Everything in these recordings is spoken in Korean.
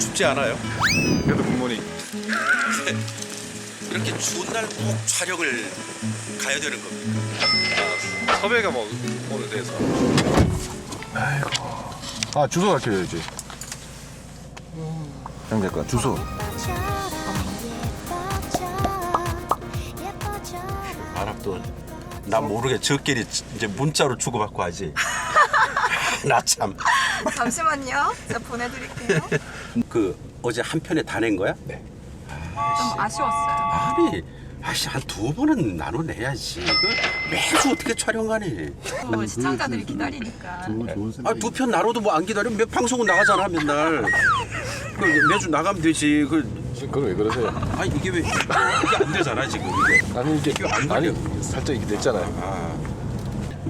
춥지 않아요? 그래도 굿모닝. 이렇게 추운 날 꼭 촬영을 가야 되는 겁니까? 섭외가 뭐 오늘 돼서. 아 주소 밝혀야지. 장 작가 주소. 아랍도 나 모르게 저끼리 이제 문자로 주고받고 하지. 나 참. 잠시만요. 제가 보내드릴게요. 그 어제 한 편에 다 낸 거야? 네. 좀 아쉬웠어요. 아니, 아씨 한 두 번은 나눠내야지. 그 매주 어떻게 촬영하니? 또 시청자들이 기다리니까. 아두 편 나눠도 뭐 안 기다리면 몇 방송은 나가잖아 맨날. 그 매주 나가면 되지. 그 그걸 왜 그러세요? 아 이게 왜 이게 안 되잖아 지금 이게. 아니 이게 안 아니. 살짝 이게 됐잖아요. 아,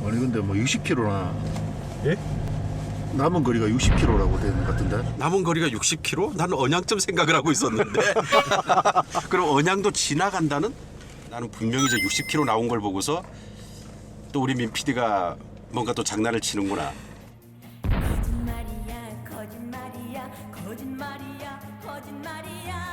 아니 근데 뭐 60km나 예? 남은 거리가 60km라고 되는 것 같은데 남은 거리가 60km? 나는 언양점 생각을 하고 있었는데. 그럼 언양도 지나간다는? 나는 분명히 이제 60km 나온 걸 보고서 또 우리 민 PD가 뭔가 또 장난을 치는구나. 거짓말이야 거짓말이야 거짓말이야 거짓말이야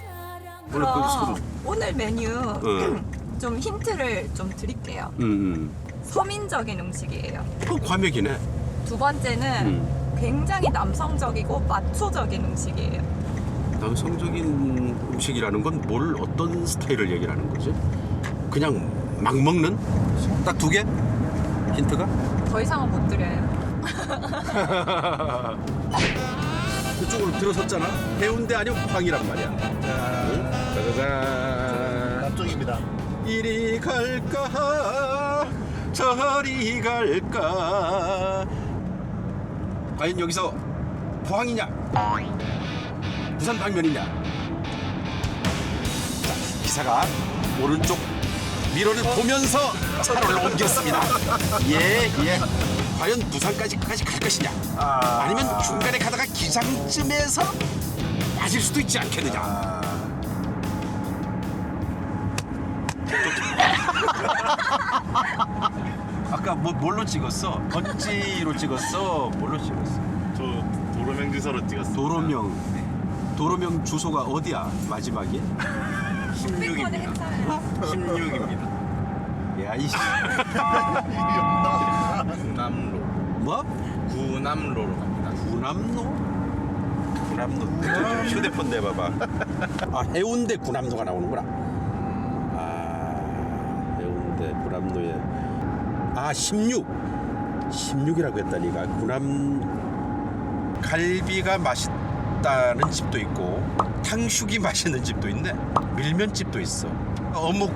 사랑 그 그럼. 오늘 메뉴 응. 좀 힌트를 좀 드릴게요. 음, 음. 서민적인 음식이에요. 그 과메기네. 두 번째는 음. 굉장히 남성적이고 마초적인 음식이에요. 남성적인 음식이라는 건 뭘 어떤 스타일을 얘기하는 거지? 그냥 막 먹는? 딱 두 개? 힌트가? 더 이상은 못 드려요. 그쪽으로 들어섰잖아. 해운대 아니면 포항이란 말이야. 짜자잔. 남쪽입니다 이리 갈까 저리 갈까? 과연 여기서 포항이냐? 부산 방면이냐? 자, 기사가 오른쪽 미러를 보면서 차로를 옮겼습니다. 예예. 과연 부산까지까지 갈 것이냐? 아니면 중간에 가다가 기장쯤에서 빠질 수도 있지 않겠느냐 아까 뭐 뭘로 찍었어? 번지로 찍었어? 뭘로 찍었어? 저 도로명 주소로 찍었어요. 도로명 도로명 주소가 어디야? 마지막이? 16입니다. 16입니다. 야 이씨 구남로. 뭐? 구남로로 갑니다. 구남로? 구남로 휴대폰 내봐봐 아 해운대 구남로가 나오는구나 아 해운대 구남로에 아 16 16이라고 했다니까 구남 갈비가 맛있다는 집도 있고 탕수육이 맛있는 집도 있네. 밀면집도 있어. 어묵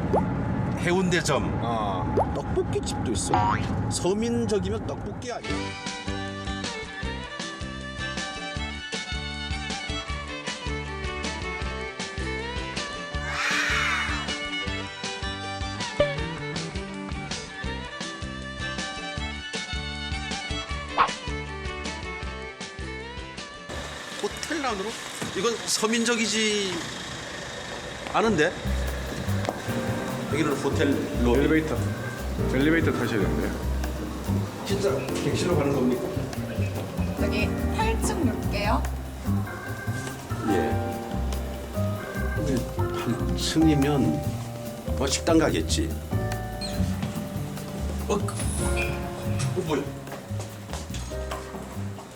해운대점 아 떡볶이 집도 있어. 서민적이면 떡볶이 아니야 호텔 라운으로? 이건 서민적이지 않은데? 여기는 호텔 로비 엘리베이터. 엘리베이터 타셔야 되는데. 진짜 객실로 가는 겁니까? 여기 8층 놓을게요. 예. 한 층이면 뭐 식당 가겠지. 어, 그- 어 뭐야?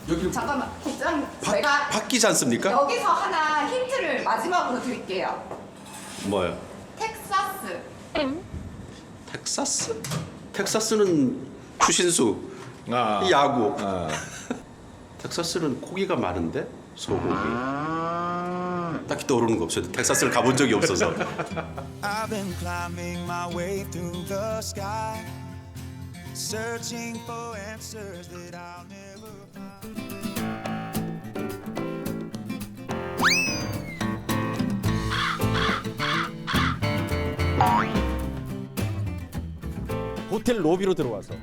여기 잠깐만, 국장 바, 제가 바뀌지 않습니까? 여기서 하나 힌트를 마지막으로 드릴게요. 뭐요? 텍사스. 텍사스? 텍사스는 추신수, 아. 야구. 아. 텍사스는 고기가 많은데 소고기. 딱히 떠오르는 거 없어요. 텍사스를 가본 적이 없어서. I've been climbing my way through the sky, searching for answers that I'll never find. 호텔 로비로 들어와서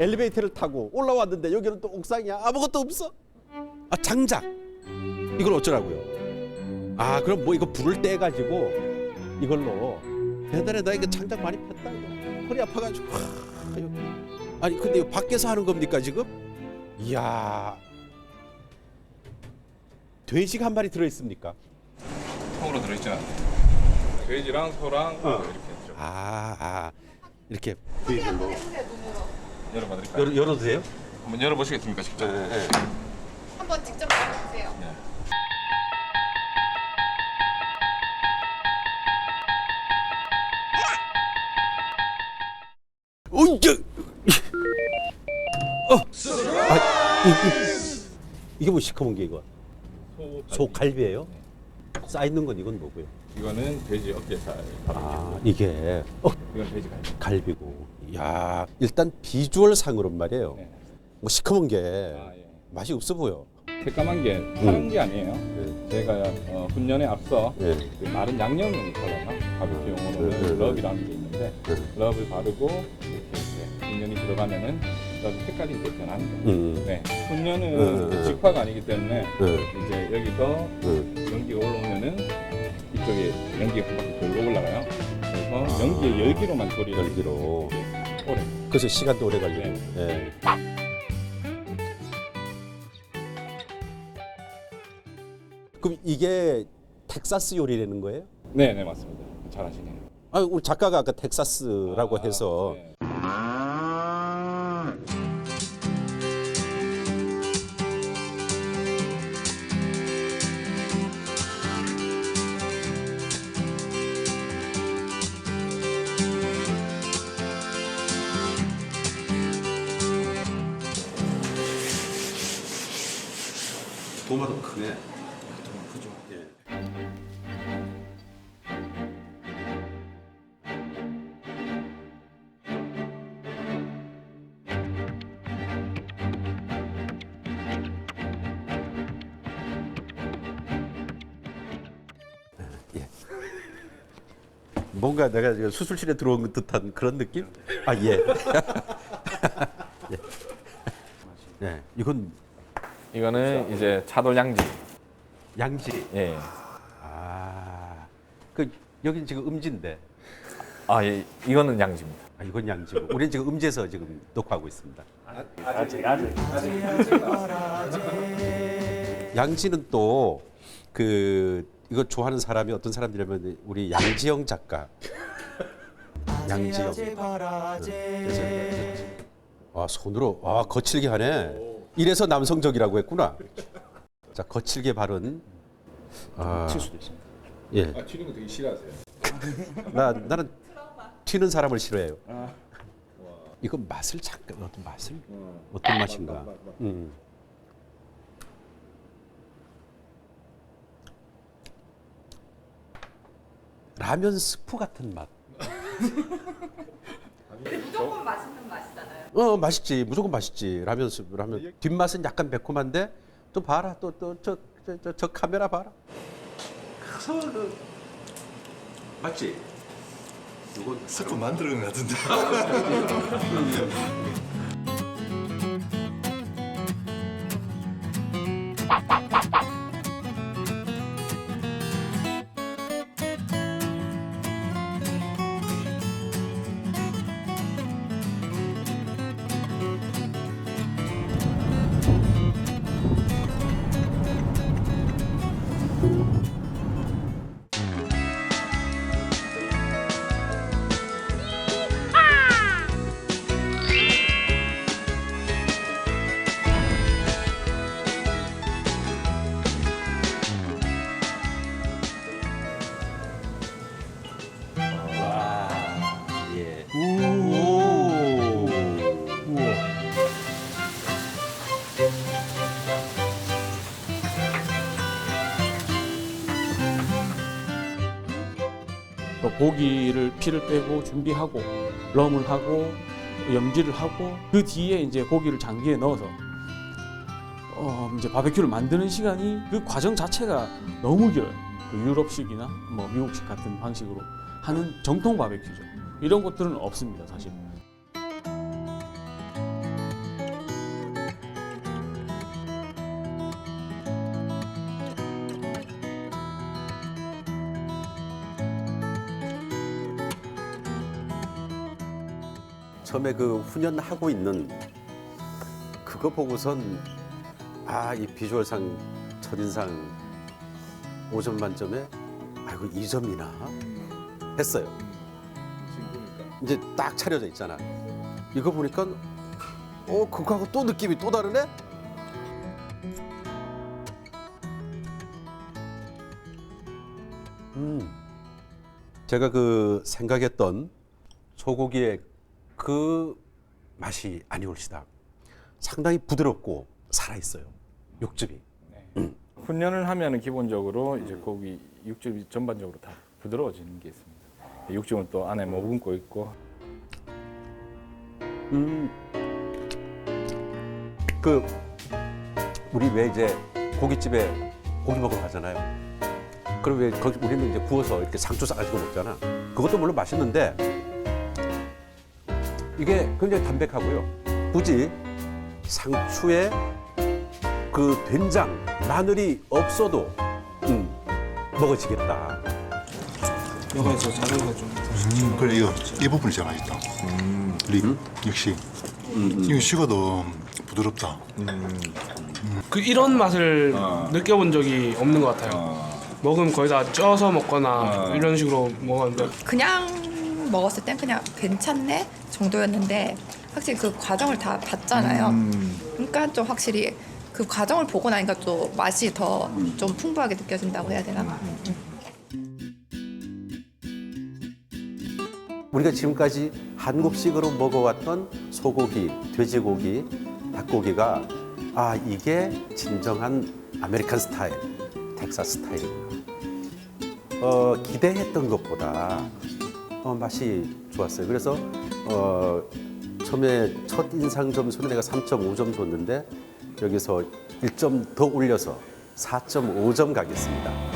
엘리베이터를 타고 올라왔는데 여기는 또 옥상이야. 아무것도 없어. 아 장작. 이걸 어쩌라고요? 아 그럼 뭐 이거 불을 떼 가지고 이걸로 옛날에 나 이거 장작 많이 폈다 이거. 허리 아파가지고. 하. 아니 근데 이거 밖에서 하는 겁니까 지금? 이야. 돼지가 한 마리 들어 있습니까? 통으로 들어있지 않아요. 돼지랑 소랑 이렇게 했죠. 아, 아 이렇게 열어봐 드릴까요? 열, 열어도 돼요? 한번 열어보시겠습니까 직접? 한번 직접 말해주세요. 어, 이게, 어, 아, 이, 이, 이게 뭐 시커먼 게 이거? 소, 소갈비예요? 쌓 있는 건 이건 뭐고요? 이거는 돼지 어깨살. 아, 이게 어, 이건 돼지 갈비. 갈비고. 야, 일단 비주얼 상으로 말이에요. 네. 뭐 시커먼 게 아, 예. 맛이 없어 보여. 새까만 게 파란 게 아니에요. 네. 제가 어, 훈련에 앞서 네. 그 마른 양념을 바르나 바비큐용으로는 네, 네, 네. 럽이라는 게 있는데 네. 럽을 바르고 이렇게 이제 훈련이 들어가면은 럽 색깔이 이제 변하는 거예요. 음. 네, 훈련은 네, 네. 직화가 아니기 때문에 네. 이제 여기서 네. 이쪽에 연기가 한 바퀴 돌고 올라가요. 그래서 아. 연기의 열기로만 조리를 열기로. 오래. 그래서 시간도 오래 걸리고. 네. 예. 그럼 이게 텍사스 요리라는 거예요? 네, 네 맞습니다. 잘하시네요. 아, 우리 작가가 아까 텍사스라고 아, 해서 네. 뭔가 내가 지금 수술실에 들어온 듯한 그런 느낌? 아 예. 예. 네, 이건 이거는 이제 차돌 양지. 양지. 예. 아, 그 여긴 지금 음지인데, 아, 예. 이거는 양지입니다. 아, 이건 양지고, 우리는 지금 음지에서 지금 녹화하고 있습니다. 양지는 또 그 이거 좋아하는 사람이 어떤 사람들이냐면 우리 양지영 작가. 양지영. 그래서 아 손으로 아 거칠게 하네. 이래서 남성적이라고 했구나. 자 거칠게 바른. 아, 칠 수도 있습니다. 예. 아, 튀는 거 되게 싫어하세요. 나 나는 튀는 사람을 싫어해요. 이거 맛을 잠깐 어떤 맛을 어떤 맛인가? 음. 라면 스프 같은 맛. 무조건 맛있는 맛이잖아요. 어 맛있지 무조건 맛있지 라면 스프 라면 뒷맛은 약간 매콤한데 또 봐라 또 또 저저저 카메라 봐라. 맞지? 이건 스프 만드는 것 같은데. 고기를 피를 빼고 준비하고 럼을 하고 염지를 하고 그 뒤에 이제 고기를 장기에 넣어서 어 이제 바베큐를 만드는 시간이 그 과정 자체가 너무 길어요. 그 유럽식이나 뭐 미국식 같은 방식으로 하는 정통 바베큐죠. 이런 것들은 없습니다, 사실. 처음에 그 훈련하고 있는 그거 보고선 아 이 비주얼상 첫인상 5점 만점에 아이고 2점이나 했어요. 이제 딱 차려져 있잖아. 이거 보니까 어 그거하고 또 느낌이 또 다르네. 음, 제가 그 생각했던 소고기의 그 맛이 아니올시다. 상당히 부드럽고 살아 있어요. 육즙이. 훈련을 하면은 기본적으로 이제 고기 육즙이 전반적으로 다 부드러워지는 게 있습니다. 육즙은 또 안에 머금고 있고 음. 그 우리 왜 이제 고깃집에 고기 먹으러 가잖아요. 그럼 왜 거기 우리는 이제 구워서 이렇게 상추 싸가지고 먹잖아. 그것도 물론 맛있는데 이게 굉장히 담백하고요. 굳이 상추에 그 된장, 마늘이 없어도 음, 먹어지겠다. 여기서 자르가 좀. 음, 그래 이거 이 부분이 제일 맛있다. 립 역시 이거 식어도 부드럽다. 그 이런 맛을 느껴본 적이 없는 것 같아요. 먹으면 거의 다 쪄서 먹거나 이런 식으로 먹었는데 그냥 먹었을 땐 그냥 괜찮네 정도였는데 확실히 그 과정을 다 봤잖아요. 그러니까 좀 확실히 그 과정을 보고 나니까 또 맛이 더 좀 풍부하게 느껴진다고 해야 되나? 우리가 지금까지 한국식으로 먹어왔던 소고기, 돼지고기, 닭고기가 아 이게 진정한 아메리칸 스타일, 텍사스 스타일이구나. 어, 기대했던 것보다 어, 맛이 좋았어요. 그래서 어, 처음에 첫 인상 점수는 내가 3.5점 줬는데 여기서 1점 더 올려서 4.5점 가겠습니다.